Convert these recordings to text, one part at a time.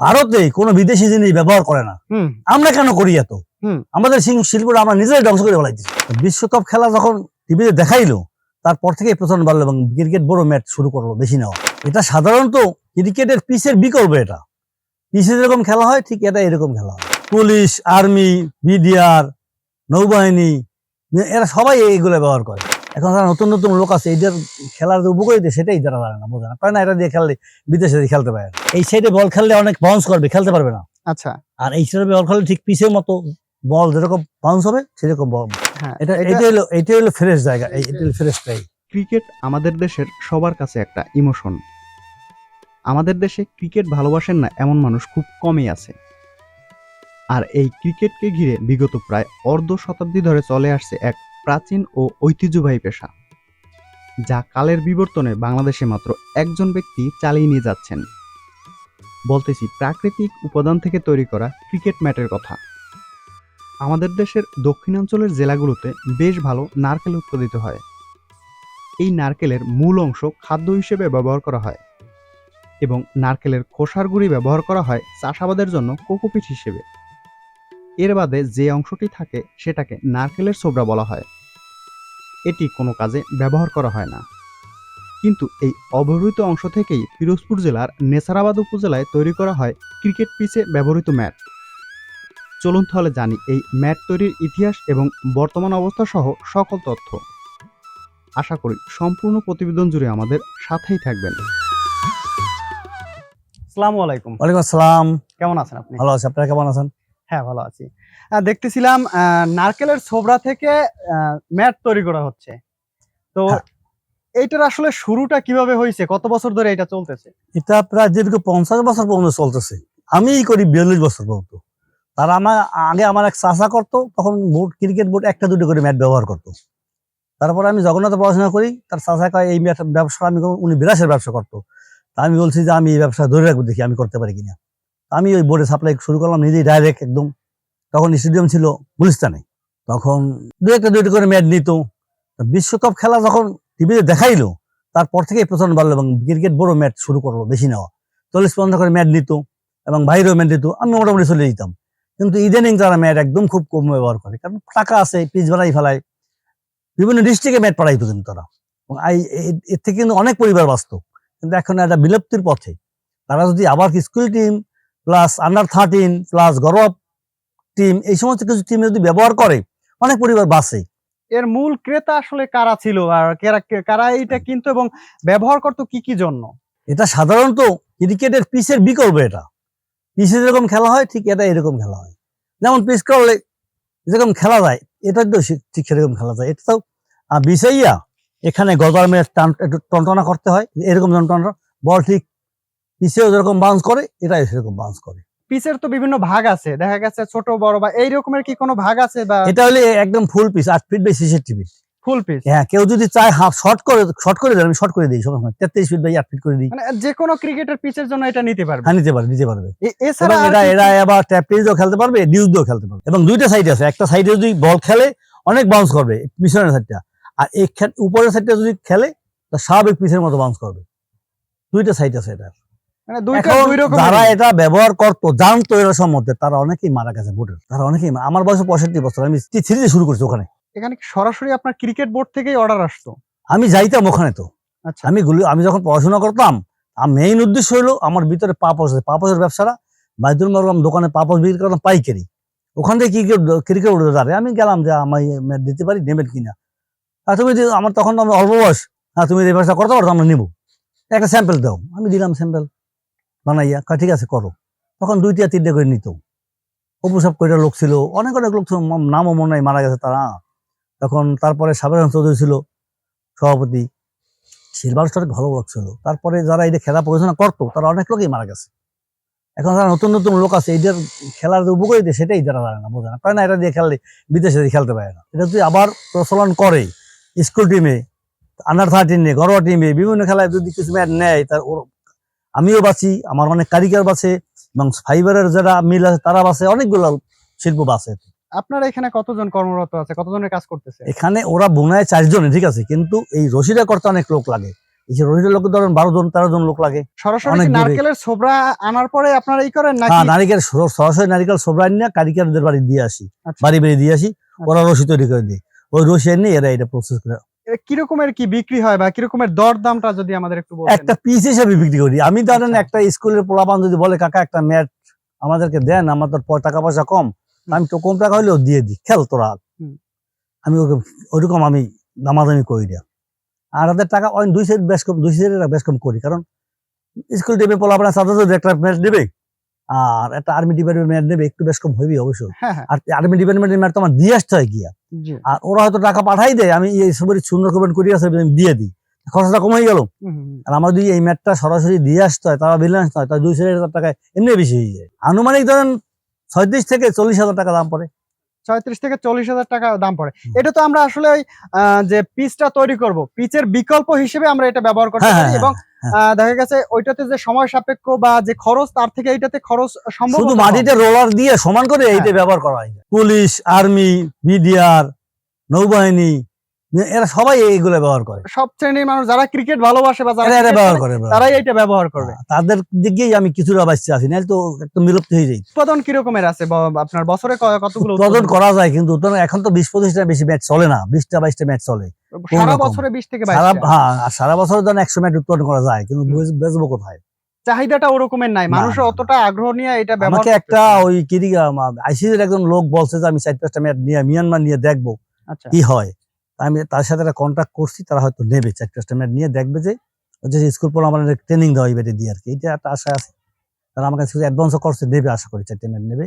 ভারতে কোনো বিদেশি জিনিস ব্যবহার করে না। আমরা কেন করি এত। আমাদের শিল্প- শিল্পটা আমরা নিজেরাই ধ্বংস করে ফেলাইছি। বিশ্বকাপ খেলা যখন টিভিতে দেখাইলো তারপর থেকে প্রচলন বাড়লো এবং ক্রিকেট বড় ম্যাচ শুরু করল বেশি নেওয়া। এটা সাধারণত ক্রিকেটের পিসের বিকল্প এটা। পিসে যেরকম খেলা হয় ঠিক এটা এরকম খেলা হয়। পুলিশ আর্মি বিডিআর নৌবাহিনী এরা সবাই এইগুলো ব্যবহার করে। এখন যারা নতুন নতুন লোক আছে এইটার খেলার যে উপকারিতা সেটাই যারা জানে না বোঝে না। কারণ এটা দিয়ে খেললে বিদেশে দিয়ে খেলতে পারে এই সাইডে বল খেললে অনেক বাউন্স করবে খেলতে পারবে না। আচ্ছা। আর এই সাইডে বল খেললে ঠিক পিসের মতো বল যেরকম বাউন্স হবে সেরকম বল হ্যাঁ এটা এটা- হলো এটা হলো ফ্রেশ জায়গা এই এটা হলো ফ্রেশ প্রাই ক্রিকেট আমাদের দেশের সবার কাছে একটা ইমোশন আমাদের দেশে ক্রিকেট ভালোবাসেন না এমন মানুষ খুব কমই আছে। আর এই ক্রিকেটকে ঘিরে বিগত প্রায় অর্ধ শতাব্দী ধরে চলে আসছে এক প্রাচীন ও ঐতিহ্যবাহী পেশা, যা কালের বিবর্তনে বাংলাদেশে মাত্র একজন ব্যক্তি চালিয়ে নিয়ে যাচ্ছেন। বলতেছি, প্রাকৃতিক উপাদান থেকে তৈরি করা ক্রিকেট ম্যাটের কথা। আমাদের দেশের দক্ষিণাঞ্চলের জেলাগুলোতে বেশ ভালো নারকেল উৎপাদিত হয়। এই নারকেলের মূল অংশ খাদ্য হিসেবে ব্যবহার করা হয় এবং নারকেলের খোসার গুঁড়ি ব্যবহার করা হয় চাষাবাদের জন্য কোকোপিট হিসেবে। এর বাদে যে অংশটি থাকে সেটাকে নারকেলের সোবরা বলা হয়। এটি কোনো কাজে ব্যবহার করা হয় না। কিন্তু এই অব্যবহৃত অংশ থেকেই পিরোজপুর জেলার নেসারাবাদ উপজেলায় তৈরি করা হয় ক্রিকেট পিচে ব্যবহৃত ম্যাট। চলুন তাহলে জানি এই ম্যাট তৈরির ইতিহাস এবং বর্তমান অবস্থা সহ সকল তথ্য। আশা করি সম্পূর্ণ প্রতিবেদন জুড়ে আমাদের সাথেই থাকবেন। আসসালামু আলাইকুম। ওয়ালাইকুম আসসালাম। কেমন আছেন আপনি? ভালো আছে। আপনারা কেমন আছেন? হ্যাঁ ভালো আছি। দেখতেছিলাম নারকেলের ছোবড়া থেকে ম্যাট তৈরি করা হচ্ছে। তো হ্যাঁ। এইটার আসলে শুরুটা কীভাবে হয়েছে? কত বছর ধরে এটা চলতেছে? এটা প্রায় দীর্ঘ পঞ্চাশ বছর পর্যন্ত চলতেছে। আমিই করি বিয়াল্লিশ বছর পর্যন্ত। তার আমার আগে আমার এক চাষা করতো তখন বোর্ড ক্রিকেট বোর্ড একটা দুটো করে ম্যাট ব্যবহার করতো। তারপরে আমি জগন্নাথে পড়াশোনা করি তার চাষা কয় এই ম্যাট ব্যবসা আমি উনি বিরাসের ব্যবসা করতো। তা আমি বলছি যে আমি এই ব্যবসা ধরে রাখব দেখি আমি করতে পারি কিনা? আমি ওই বোর্ডে সাপ্লাই শুরু করলাম, নিজেই ডাইরেক্ট একদম। তখন স্টেডিয়াম ছিল গুলিস্তানে। তখন দু একটা দুটো করে ম্যাচ নিত। বিশ্বকাপ খেলা যখন টিভিতে দেখাইলো, তারপর থেকে প্রচলন বাড়লো এবং ক্রিকেট বড় ম্যাচ শুরু করল বেশি নেওয়া। চল্লিশ পঞ্চাশ করে ম্যাচ নিত এবং বাইরেও ম্যাচ দিত আমি মোটামুটি চলে যেতাম। কিন্তু ইদানিং তারা ম্যাট একদম খুব কম ব্যবহার করে। কারণ টাকা আছে পিচ বানাই ফেলায়। বিভিন্ন ডিস্ট্রিক্টে ম্যাট পাঠাইতো কিন্তু তারা। এর থেকে কিন্তু অনেক পরিবার বাঁচত। কিন্তু এখন একটা বিলুপ্তির পথে। তারা যদি আবার school team plus under thirteen plus ঘরোয়া টিম এই সমস্ত কিছু টিম যদি ব্যবহার করে অনেক পরিবার বাঁচে। এর মূল ক্রেতা আসলে কারা ছিল আর কারা কারা এইটা কিনতো এবং ব্যবহার করতো কি কি জন্য? এটা সাধারণত ক্রিকেটের পিসের বিকল্প এটা। পিসে যেরকম খেলা হয় ঠিক এটা এরকম খেলা হয়। যেমন পিচ করলে যেরকম খেলা যায় এটা তো ঠিক সেরকম খেলা যায়। এটা তো বিছাইয়া এখানে গজার মেয়ে টান একটু টনটনা করতে হয় এরকম টনটনা বল ঠিক পিছেও যেরকম বাউন্স করে এটাই সেরকম বাউন্স করে। পিসের তো বিভিন্ন ভাগ আছে। দেখা গেছে ছোট বড় বা এই রকমের কি কোনো ভাগ আছে বা এটা হলে একদম ফুল পিস আট ফিট বাই ছেষট্টি ফিট ফুল পিস হ্যাঁ কেউ যদি চায় হাফ শর্ট করে শর্ট করে দেয় আমি শর্ট করে দিই সময় তেত্রিশ ফিট বাই আট ফিট করে দিই। মানে যে কোনো ক্রিকেটের পিচের জন্য এটা নিতে পারবে। হ্যাঁ নিতে পারবে নিতে পারবে। এছাড়া এটা এরা আবার ট্যাপ দিয়েও খেলতে পারবে ডিউজ দিয়েও খেলতে পারবে। এবং দুইটা সাইড আছে একটা সাইডে যদি বল খেলে অনেক বাউন্স করবে পিছনের সাইডটা আর এখানে উপরের সাইডটা যদি খেলে তা স্বাভাবিক পিছের মতো বাউন্স করবে। দুইটা সাইড আছে এটা মানে যারা এটা ব্যবহার করতো জানতো এরা সম্বন্ধে তারা অনেকেই মারা গেছে বোর্ডের তারা অনেকেই আমার বয়স পঁয়ষট্টি বছর আমি থ্রিতে শুরু করছি ওখানে। এখানে সরাসরি আপনার ক্রিকেট বোর্ড থেকেই অর্ডার আসতো? আমি যাইতাম ওখানে তো। আচ্ছা। আমি আমি যখন পড়াশোনা করতাম আমার মেইন উদ্দেশ্য হলো আমার ভিতরে পাপস আছে। পাপসের ব্যবসাটা বাইদুল মারলাম দোকানে পাপস বিক্রি করলাম পাইকারি। ওখান থেকে ক্রিকেট ক্রিকেট উঠে আমি গেলাম যে আমি দিতে পারি নেবেন কিনা। আর তুমি আমার তখন আমি অল্প বয়স। হ্যাঁ তুমি এই ব্যবসা করতে পারো আমরা নেব। একটা স্যাম্পেল দাও। আমি দিলাম স্যাম্পল বানাইয়া, কয়, ঠিক আছে, করো। তখন দুইটা তিনটে করে নিত। অপু সব কয়টা লোক ছিল? অনেক অনেক লোক নামও মনে নাই, মারা গেছে তারা। তখন তারপরে সাবের চৌধুরী ছিল সভাপতি স্টার ভালো লোক ছিল। তারপরে যারা এটা খেলা পরিচালনা করতো, তারা অনেক লোকই মারা গেছে। এখন যারা নতুন নতুন লোক আছে এইটার খেলার যে উপকারিতা সেটাই তারা জানে না, বোঝে না। কারণ এটা দিয়ে খেললে, বিদেশে খেলতে পারে না। এটা যদি আবার প্রচলন করে, স্কুল টিমে আন্ডার থার্টিনে ঘরোয়া টিমে বিভিন্ন খেলায় যদি কিছু ম্যাচ নেয়, তার আমিও বাঁচি আমার অনেক কারিগর বাঁচে এবং ফাইবারের যারা মিল আছে তারা বাঁচে অনেকগুলো শিল্প বাঁচে। আপনার এখানে কতজন কর্মরত আছে? কতজনের কাজ করতেছে? এখানে ওরা বোনায় চারজনে ঠিক আছে? কিন্তু এই রশিটা করতে অনেক লোক লাগে। এই যে লোক ধরেন বারো জন তেরো জন লোক লাগে। সরাসরি। নারকেলের ছোবরা আনার পরে আপনারা এই করেন হ্যাঁ নারিকেল সরাসরি নারিকেল সবরাই নিয়ে কারিগরদের বাড়ি দিয়ে আসি। আচ্ছা। বাড়ি বাড়ি দিয়ে আসি ওরা রসি তৈরি করে দিই ওই রসি এনে এরা এটা প্রসেস করে কিরকমের কি বিক্রি হয় বা কিরকমের দর দামটা যদি আমাদের একটু একটা পিস হিসেবে বিক্রি করি। আমি ধরেন আচ্ছা। একটা স্কুলের পোলাপান যদি বলে কাকা একটা ম্যাট আমাদেরকে দেন আমার তো টাকা পয়সা কম। আমি তো কম টাকা হলেও দিয়ে দিই। খেল তোরা। আমি ওকে ওইরকম আমি দামাদামি করি না। আর ওদের টাকা ওই দুই সাইড বেশ কম দুই সাইডে বেশ কম করি। কারণ স্কুল দেবে পোলাপানের সাথে সাথে একটা ম্যাচ দেবে আর একটা আর্মি ডিপার্টমেন্ট ম্যাচ দেবে একটু বেশ কম হইবে অবশ্যই হ্যাঁ হ্যাঁ। আর আর্মি ডিপার্টমেন্টের ম্যাচ তো আমার দিয়ে আসতে হয় গিয়া। আর ওরা হয়তো টাকা পাঠাই দেয় আমি এই সবের সুন্দর কমেন্ট করি আছে দিয়ে দিই। খরচটা কমে গেল। আর আমার যদি এই ম্যাটটা সরাসরি দিয়ে আসতে হয় তারা বিলে হয় হয় দুই দুইশো হাজার টাকা এমনি বেশি হয়ে যায়। আনুমানিক ধরেন ছয়ত্রিশ থেকে চল্লিশ হাজার টাকা দাম পড়ে। ছয়ত্রিশ থেকে চল্লিশ হাজার টাকা দাম পড়ে এটা তো আমরা আসলে ওই যে পিচটা তৈরি করব পিচের বিকল্প হিসেবে আমরা এটা ব্যবহার করতে হ্যাঁ, পারি হ্যাঁ, এবং হ্যাঁ। আহ, দেখা গেছে ওইটাতে যে সময় সাপেক্ষ বা যে খরচ তার থেকে এইটাতে খরচ সম্ভব শুধু মাটিতে রোলার দিয়ে সমান করে এইটা। ব্যবহার করা হয় পুলিশ আর্মি বিডিআর নৌবাহিনী এরা সবাই এইগুলো ব্যবহার করে। সব শ্রেণির মানুষ যারা ক্রিকেট ভালোবাসে বা যারা এটা ব্যবহার করে তারাই এটা ব্যবহার করবে। করে। তাদের দিকেই আমি কিছুটা বাঁচতে আছি নাহলে তো একদম বিলুপ্ত হয়ে যাই। উৎপাদন কিরকমের আছে? আপনার বছরে কতগুলো উৎপাদন করা যায় কিন্তু এখন তো বিশ পঁচিশটা বেশি ম্যাচ চলে না বিশটা বাইশটা ম্যাচ চলে। সারা বছরে বিশ থেকে সারা হ্যাঁ সারা বছর ধরেন একশো ম্যাচ উৎপাদন করা যায় কিন্তু বেচবো কোথায়? চাহিদাটা ওরকমের নাই। না। অতটা আগ্রহ নিয়ে এটা আমাকে একটা। ওই কিরিগা আইসিসির একজন লোক বলছে যে আমি চার পাঁচটা ম্যাচ নিয়ে মিয়ানমার নিয়ে দেখব আচ্ছা। কি হয়। আমি তার সাথে একটা কন্ট্যাক্ট করছি, তারা হয়তো নেবে চাকরি স্ট্যান্ডার্ড নিয়ে দেখবে যে যে স্কুল পড়া আমাদের ট্রেনিং দেওয়া এটা দিয়ে আর কি এটা একটা আশা আছে। তারা আমার কাছে অ্যাডভান্সও করছে নেবে আশা করি চাকরি নেবে।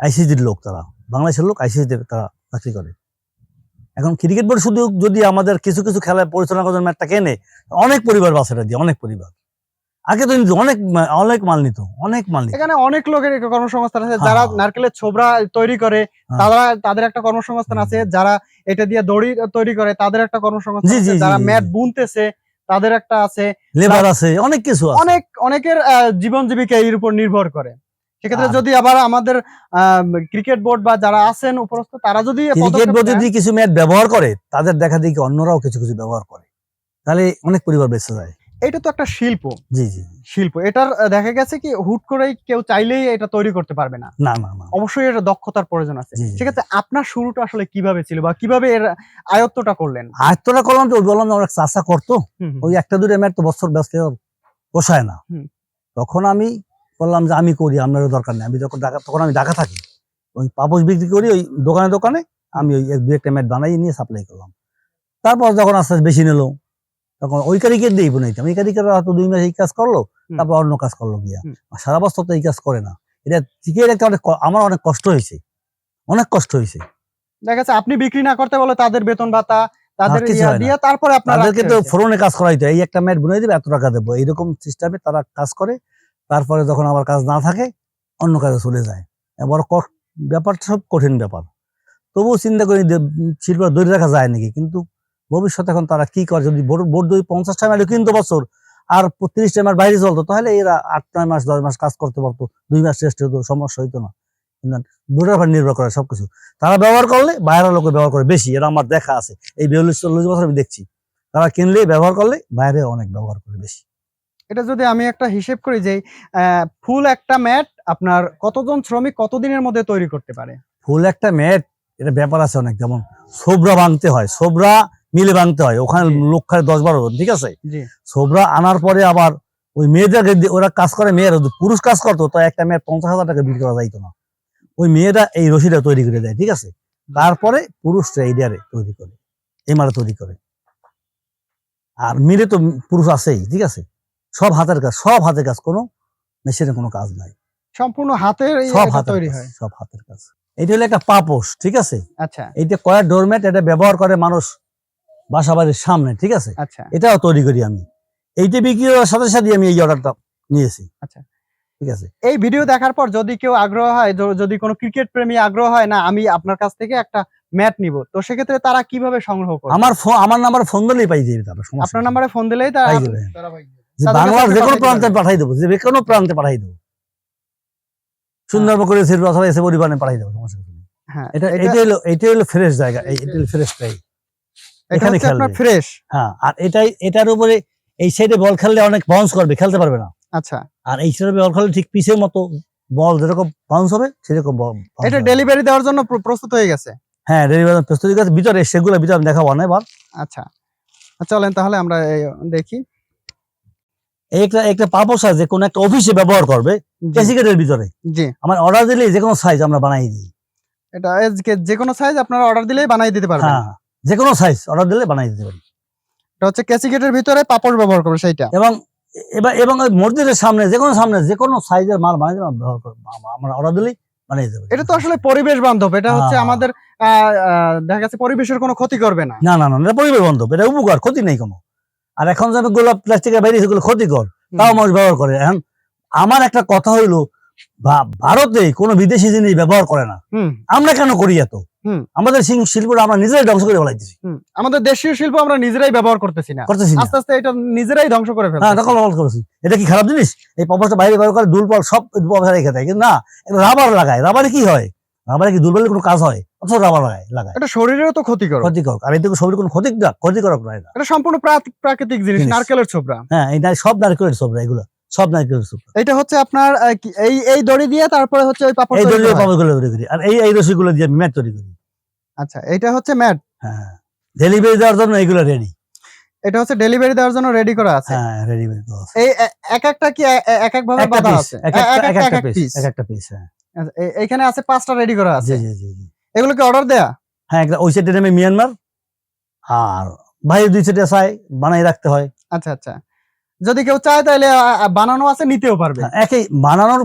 আইসিসির লোক তারা, বাংলাদেশের লোক আইসিসি দেবে তারা চাকরি করে। এখন ক্রিকেট বোর্ড শুধু যদি আমাদের কিছু কিছু খেলায় পরিচালনা করার ম্যাচটা কেনে অনেক পরিবার বাসাটা দিয়ে, অনেক পরিবার। আগে তো অনেক অনেক মাল নিত অনেক মাল এখানে অনেক লোকের কর্মসংস্থান আছে হ্যাঁ, যারা হ্যাঁ। নারকেলের ছোবরা তৈরি করে হ্যাঁ। তারা তাদের একটা কর্মসংস্থান আছে যারা এটা দিয়ে দড়ি তৈরি করে তাদের একটা কর্মসংস্থান আছে যারা ম্যাট বুনতেছে তাদের একটা আছে। লেবার আছে অনেক কিছু আছে। অনেক অনেকের জীবন জীবিকা এর উপর নির্ভর করে। সেক্ষেত্রে যদি আবার আমাদের ক্রিকেট বোর্ড বা যারা আছেন উপরস্থ তারা যদি ক্রিকেট বোর্ড যদি কিছু ম্যাট ব্যবহার করে তাদের দেখা দেখি অন্যরাও কিছু কিছু ব্যবহার করে। তাহলে অনেক পরিবার বেঁচে যায়। এটা তো একটা শিল্প। জি জি শিল্প। এটার দেখা গেছে কি হুট করেই কেউ চাইলেই এটা তৈরি করতে পারবে না। না না না। অবশ্যই এটা দক্ষতার প্রয়োজন আছে। সেক্ষেত্রে আপনার শুরুটা আসলে কীভাবে ছিল বা কীভাবে এর আয়ত্তটা করলেন? আয়ত্তটা করলাম তো ওই বললাম আমরা চাষা করতো। ওই একটা দুটো ম্যাচ তো বছর ব্যস্ত পোষায় না। তখন আমি বললাম যে আমি করি আপনারও দরকার নেই। আমি যখন ঢাকা তখন আমি ঢাকা থাকি। ওই পাপোশ বিক্রি করি ওই দোকানে দোকানে। আমি ওই এক দু একটা ম্যাট বানাই নিয়ে সাপ্লাই করলাম। তারপর যখন আস্তে আস্তে বেশি নিল তখন ওই কারিকের দিয়ে বোনাইতাম। এই কারিকের হয়তো দুই মাস এই কাজ করল তারপর অন্য কাজ করল গিয়া। সারা বছর তো এই কাজ করে না। এটা টিকে রাখতে অনেক আমার অনেক কষ্ট হয়েছে। অনেক কষ্ট হয়েছে। দেখা যাচ্ছে আপনি বিক্রি না করতে বলে তাদের বেতন ভাতা তাদের কিছু না। দিয়ে তারপরে আপনার তো ফোরনে কাজ করাইতে এই একটা ম্যাট বুনে দেবে এত টাকা দেবো। এইরকম সিস্টেমে তারা কাজ করে। তারপরে যখন আবার কাজ না থাকে অন্য কাজে চলে যায়। ক- ব্যাপারটা সব কঠিন ব্যাপার। তবুও চিন্তা করি শিল্প ধরে রাখা যায় নাকি? কিন্তু ভবিষ্যতে এখন তারা কি করে? যদি বোর্ড যদি পঞ্চাশটা ম্যাট কিনতো বছর আর তিরিশটা ম্যাট বাইরে চলতো তাহলে এরা আট নয় মাস দশ মাস কাজ করতে পারতো। দুই মাস রেস্ট হতো সমস্যা হইতো না। বোর্ডের উপর নির্ভর করে সবকিছু। তারা ব্যবহার করলে বাইরের লোকে ব্যবহার করে বেশি এটা আমার দেখা আছে। এই বিয়াল্লিশ চল্লিশ বছর আমি দেখছি। তারা কিনলে ব্যবহার করলে বাইরে অনেক ব্যবহার করে বেশি। এটা যদি আমি একটা হিসেব করি যে আহ, ফুল একটা ম্যাট আপনার কতজন শ্রমিক কতদিনের মধ্যে তৈরি করতে পারে? ফুল একটা ম্যাট এটা ব্যাপার আছে অনেক। যেমন সোবরা ভাঙতে হয়। সোবরা মিলে ভাঙতে হয়। ওখানে লোক খায় দশ বারো জন ঠিক আছে? জি। সোবরা আনার পরে আবার ওই মেয়েদেরকে ওরা কাজ করে মেয়েরা পুরুষ কাজ করতো তো একটা মেয়ের পঞ্চাশ হাজার টাকা বিক্রি করা যাইতো না। ওই মেয়েটা এই রশিটা তৈরি করে দেয় ঠিক আছে? তারপরে পুরুষরা এই ডিয়ারে তৈরি করে এই মারা তৈরি করে। আর মিলে তো পুরুষ আছেই ঠিক আছে? সব হাতের কাজ সব হাতের কাজ কোনো মেশিনের কোনো কাজ নাই। সম্পূর্ণ হাতের সব এটা হাতের তৈরি হয়। সব হাতের কাজ। এটা হলো একটা পাপোশ ঠিক আছে? আচ্ছা। এইটা কয়েক ডোরমেট এটা ব্যবহার করে মানুষ বাসা বাড়ির সামনে ঠিক আছে? আচ্ছা। এটাও তৈরি করি আমি। এইটা বিক্রি হওয়ার সাথে সাথে আমি এই অর্ডারটা নিয়েছি। আচ্ছা। ঠিক আছে? এই ভিডিও দেখার পর যদি কেউ আগ্রহ হয় যদি কোনো ক্রিকেট প্রেমী আগ্রহ হয় না আমি আপনার কাছ থেকে একটা ম্যাট নিব। তো সেক্ষেত্রে তারা কীভাবে সংগ্রহ করবে? আমার আমার নাম্বার ফোন দিলেই পাই যাবে তারা সমস্যা আপনার নাম্বারে ফোন দিলেই তারা পাই যাবে। যে তাদের বাংলার যে কোনো প্রান্তে পাঠাই দেবো যে কোনো প্রান্তে পাঠাই দেবো। সুন্দর করে সিল অথবা এসে পরিবারে পাঠাই দেবো সমস্যা নেই। হ্যাঁ এটা এটা হলো এটা হলো ফ্রেশ জায়গা এই এটা হলো ফ্রেশ টাই এটা এখানে খেলবে। ফ্রেশ হ্যাঁ আর এটাই এটার উপরে এই সাইডে বল খেললে অনেক বাউন্স করবে খেলতে পারবে না। আচ্ছা। আর এই সাইডে বল খেললে ঠিক পিছের মতো বল যেরকম বাউন্স হবে সেরকম এটা ডেলিভারি দেওয়ার জন্য প্রস্তুত হয়ে গেছে? হ্যাঁ ডেলিভারি প্রস্তুতি আছে ভিতরে সেগুলো ভিতরে দেখাবো অনেকবার। আচ্ছা। চলেন তাহলে আমরা দেখি। একটা একটা আছে কোন একটা অফিসে ব্যবহার করবে ক্যাসিকেটের ভিতরে। জি। আমার অর্ডার দিলে যে কোনো সাইজ আমরা বানাই দিই। এটা যে কোনো সাইজ আপনারা অর্ডার দিলেই বানিয়ে দিতে পারবেন। হ্যাঁ। যে কোনো সাইজ অর্ডার দিলে বানাই দিতে পারি। এটা হচ্ছে ক্যাসিকেটের ভিতরে পাপড় ব্যবহার করবে সেইটা। এবং এবার এবং মসজিদের সামনে যে কোনো সামনে যে কোনো সাইজের মাল বানাই দিলে ব্যবহার করব। আমরা অর্ডার দিলেই বানিয়ে পারি। এটা তো আসলে পরিবেশ বান্ধব এটা হচ্ছে। আমাদের দেখা যাচ্ছে পরিবেশের কোনো ক্ষতি করবে না। না না না এটা পরিবেশ বান্ধব এটা উপকার ক্ষতি নেই কোনো। আর এখন যে গোলাপ প্লাস্টিকের বাইরে সেগুলো ক্ষতিকর তাও মানুষ ব্যবহার করে। এখন আমার একটা কথা হইল ভারতে কোনো বিদেশি জিনিস ব্যবহার করে না। আমরা কেন করি এত। আমাদের শিল- শিল্পটা আমরা নিজেরাই ধ্বংস করে ফেলাইতেছি। আমাদের দেশীয় শিল্প আমরা নিজেরাই ব্যবহার করতেছি না। করতেছি আস্তে আস্তে এটা নিজেরাই ধ্বংস করে হ্যাঁ ফেলছি করেছি। এটা কি খারাপ জিনিস? এই পপাসটা বাইরে ব্যবহার করে দুলপল সব পপাসা রেখে দেয়। কিন্তু না রাবার লাগায়। রাবারে কি হয়? রাবারে কি দুলবলের কোনো কাজ হয়? অথচ রাবার লাগায় লাগায়। এটা শরীরেও তো ক্ষতিকর ক্ষতিকর আর এতে শরীর কোনো ক্ষতি ক্ষতিকারক নয় এটা। এটা সম্পূর্ণ প্রাকৃতিক জিনিস। নারকেলের ছোবরা। হ্যাঁ এটা সব নারকেলের সবরা এগুলো। সব নারকেলের সবরা এটা হচ্ছে আপনার এই এই দড়ি দিয়ে তারপরে হচ্ছে ওই পাপড় এই তৈরি দলীয় করা তৈরি করি। আর এই এই রসিগুলো দিয়ে আমি ম্যাট তৈরি করি। আচ্ছা এটা হচ্ছে ম্যাট। হ্যাঁ ডেলিভারি দেওয়ার জন্য এইগুলো রেডি এটা হচ্ছে ডেলিভারি দেওয়ার জন্য রেডি করা আছে। হ্যাঁ রেডিমেড এই এক একটা কি এক এক ভাবে বাঁধা আছে? এক একটা এক এক একটা একটা পিস এক একটা পিস হ্যাঁ। আচ্ছা, এখানে আছে পাঁচটা রেডি করা আছে। জি জি জি এগুলো কি অর্ডার দেয়া? হ্যাঁ ওই সাইডে নেমে মিয়ানমার আর বাইরে দুই সাইডে চাই বানাই রাখতে হয়। আচ্ছা আচ্ছা। যদি কেউ চায় তাহলে বানানো আছে নিতেও পারবে। হ্যাঁ, একই বানানোর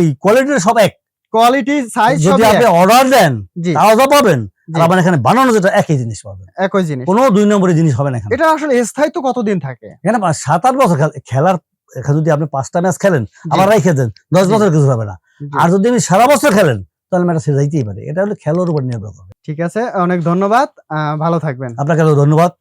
এই কোয়ালিটির সব এক। কোয়ালিটি সাইজ যদি আপনি অর্ডার দেন তাও যা পাবেন। আবার এখানে বানানো যেটা একই জিনিস পাবেন। একই জিনিস। কোনো দুই নম্বরের জিনিস হবে না এখানে। এটা আসলে স্থায়িত্ব কতদিন থাকে? এখানে সাত আট বছর খেলার এখানে যদি আপনি পাঁচটা ম্যাচ খেলেন আবার রেখে দেন দশ বছর কিছু হবে না। আর যদি আপনি সারা বছর খেলেন তাহলে ম্যাচটা ছেড়ে যাইতেই পারে। এটা হলো খেলার উপর নির্ভর করে। ঠিক আছে অনেক ধন্যবাদ। ভালো থাকবেন। আপনাকে ধন্যবাদ।